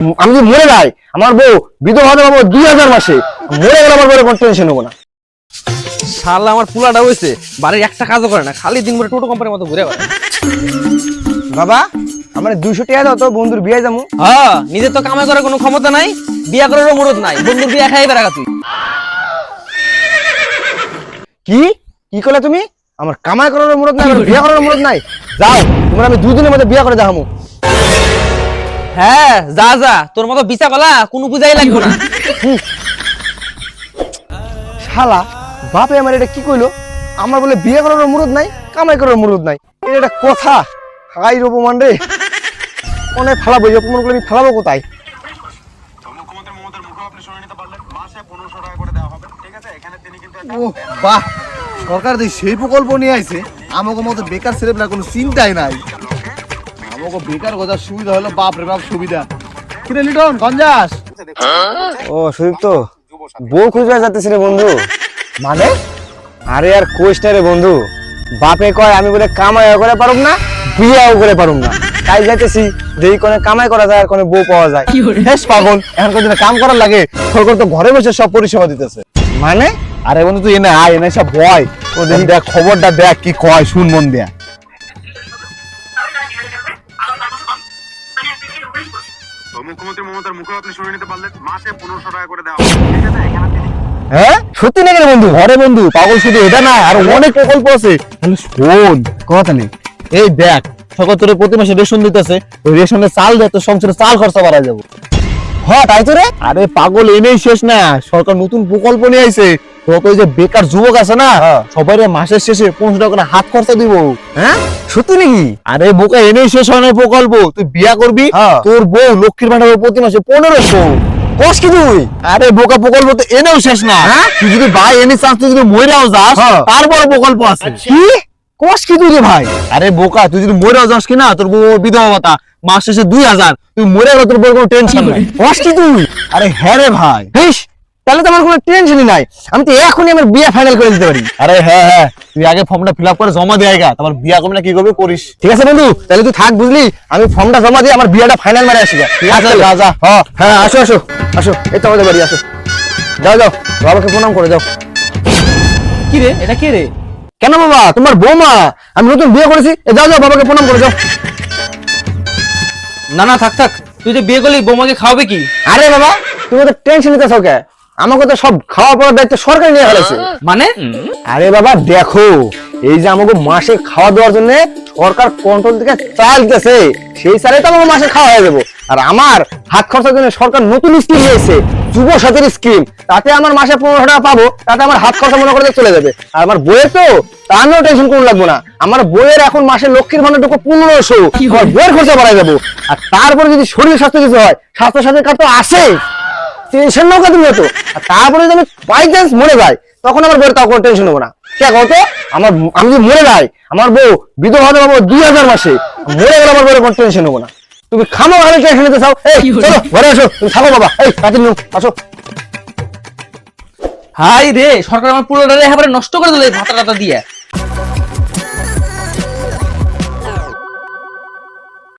আমি যদি মরে যাই আমার বউ বিধবা হতে পারব দুই হাজার মাসে। মরে গেলে আমার বউয়ের কোনো টেনশন হব না। শালা আমার পুলাটা হয়েছে বাড়ির একটা কাজও করে না খালি দিন ভরে টোটো কোম্পানির মতো ঘুরে বেড়ায়। বাবা আমার দুইশো টাকা দাও তো বন্ধুর বিয়ে যাব। হ্যাঁ নিজের তো কামাই করার কোনো ক্ষমতা নাই বিয়া করারও মুরত নাই। বন্ধুর বিয়া খাই বেড়া তুই। কি? কি করলে তুমি? আমার কামাই করার মুরত নাই আমার বিয়ে করার মুরত নাই। যাও তোমার আমি দুদিনের মধ্যে বিয়ে করে দেখামু। হ্যাঁ যা যা। তোর মতো বিচা কলা কোনো পূজাই লাগবে না। শালা বাপে আমার এটা কি কইলো? আমার বলে বিয়ে করার মুরত নাই কামাই করার মুরত নাই। এটা একটা কথা। হাই অপমান রে। অনেক ফালাবো এই অপমান করে আমি ফালাবো কোথায়? মুখ্যমন্ত্রী মমতার মুখে আপনি শুনে নিতে পারলেন। মাসে পনেরোশো টাকা করে দেওয়া হবে। ঠিক আছে? এখানে তিনি কিন্তু একটা ও বাহ। সরকার সেই প্রকল্প নিয়ে আইছে আমাকে মতো বেকার ছেলেপেলা কোনো চিন্তাই নাই। আমাকে বেকার কথা সুবিধা হলো বাপ রে বাপ সুবিধা। কিরে লিটন গঞ্জাস। ও সুদীপ তো বউ খুঁজবে যাতেছি রে বন্ধু। মানে? আরে আর কোষ না রে বন্ধু। বাপে কয় আমি বলে কামাইও করে পারুম না বিয়েও করে পারুম না। তাই যাইতেছি যেই কোনে কামাই করা যায় আর কোনে বউ পাওয়া যায়। বেশ পাগল এখন কোন কাম করার লাগে সরকার তো ঘরে বসে সব পরিষেবা দিতেছে। মানে? আরে বন্ধু তুই এনে আয় এনে সব বয়। ও দেখি দেখ খবরটা দেখ কি কয় শুন মন দেয়া। মুখ্যমন্ত্রী মমতার আপনি শুনে নিতে পারলেন, মাসে পনেরোশো টাকা করে দেওয়া হ্যাঁ? সত্যি নাকি বন্ধু? ঘরে বন্ধু, পাগল শুধু, এটা না, আর অনেক প্রকল্প আছে। শোন, কথা নেই। এই দেখ সরকার তোর প্রতি মাসে রেশন দিতেছে, ওই রেশনে চাল দেয় তোর সংসারে চাল খরচা বাড়া যাব হ্যাঁ তাই তো রে? আরে পাগল, এনেই শেষ না। সরকার নতুন প্রকল্প নিয়ে আইছে। তো ওই যে বেকার যুবক আছে না হ্যাঁ। সবাই মাসের শেষে পনেরো টাকা করে হাত খরচা দিব। হ্যাঁ? সত্যি নাকি? আরে বোকা এনেই শেষ হয় না প্রকল্প। তুই বিয়া করবি হ্যাঁ। তোর বউ লক্ষ্মীর ভান্ডার প্রতি মাসে পনেরোশো। কস কি তুই? আরে বোকা প্রকল্প তো এনেও শেষ না। হ্যাঁ? তুই যদি ভাই এনে তুই যদি মইরাও যাস। তারপর প্রকল্প আছে। কি? কস কি তুই ভাই? আরে বোকা তুই যদি মইরাও যাস কিনা তোর বউ বিধবা মাস শেষে দুই হাজার। তুই মরে গেলে তোর বউর কোনো টেনশন নাই। কস কি তুই? আরে হ্যাঁ রে ভাই। তাহলে তো আমার কোনো টেনশনই নাই। আমি তো এখনই আমার বিয়ে ফাইনাল করে দিতে পারি। আরে হ্যাঁ হ্যাঁ। তুই আগে ফর্মটা ফিল আপ করে জমা দিয়ে আয়গা তারপর বিয়া করবি না কি করবি করিস। ঠিক আছে বন্ধু তাহলে তুই থাক বুঝলি আমি ফর্মটা জমা দিয়ে আমার বিয়েটা ফাইনাল মারে আসি। ঠিক আছে, যা, যা। হ্যাঁ হ্যাঁ আসো আসো আসো। এই তো আমাদের বাড়ি আসো। যাও যাও বাবাকে প্রণাম করে যাও। কি রে? এটা কে রে? কেন বাবা? তোমার বৌমা। আমি নতুন বিয়ে করেছি। এ যাও যাও বাবাকে প্রণাম করে যাও। না না থাক থাক। তুই যে বিয়ে করলি বৌমাকে খাওয়াবে কি? আরে বাবা তুমি তো টেনশন নিতেছ কে? আমাকে তো সব খাওয়া পড়ার দায়িত্ব সরকার নিয়ে ফেলেছে। মানে? আরে বাবা দেখো এই যে আমাকে মাসে খাওয়া দেওয়ার জন্য সরকার কন্ট্রোল থেকে চাল দিতেছে সেই চালে তো আমাকে মাসে খাওয়া হয়ে যাব। আর আমার হাত খরচার জন্য সরকার নতুন স্কিম নিয়েছে যুব সাথীর স্কিম তাতে আমার মাসে পনেরো টাকা পাবো তাতে আমার হাত খরচা মনে করে চলে যাবে। আর আমার বইয়ের তো তার নিয়েও টেনশন করুন লাগবো না। আমার বইয়ের এখন মাসে লক্ষ্মীর ভান্ডার ঢুকো পনেরোশো আমার বইয়ের খরচা বাড়াই যাব। আর তারপরে যদি শরীর স্বাস্থ্য কিছু হয় স্বাস্থ্য সাথী কার্ড তো আসে টেনশন নৌকা তুমি হতো আর তারপরে যদি আমি বাই চান্স মরে যাই তখন আমার বউয়ের তাও কোনো টেনশন হব না। কে কত আমার আমি যদি মরে যাই আমার বউ বিধবা হতে পারব দুই হাজার মাসে। মরে গেলে আমার বউয়ের কোনো টেনশন হব না। তুমি খামো ভালো টেনশন নিতে চাও? এই চলো ঘরে আসো তুমি থাকো বাবা। এই রাতে নিও আসো। হাই রে সরকার আমার পুরোটা একেবারে নষ্ট করে দিলে ভাতা টাতা দিয়ে।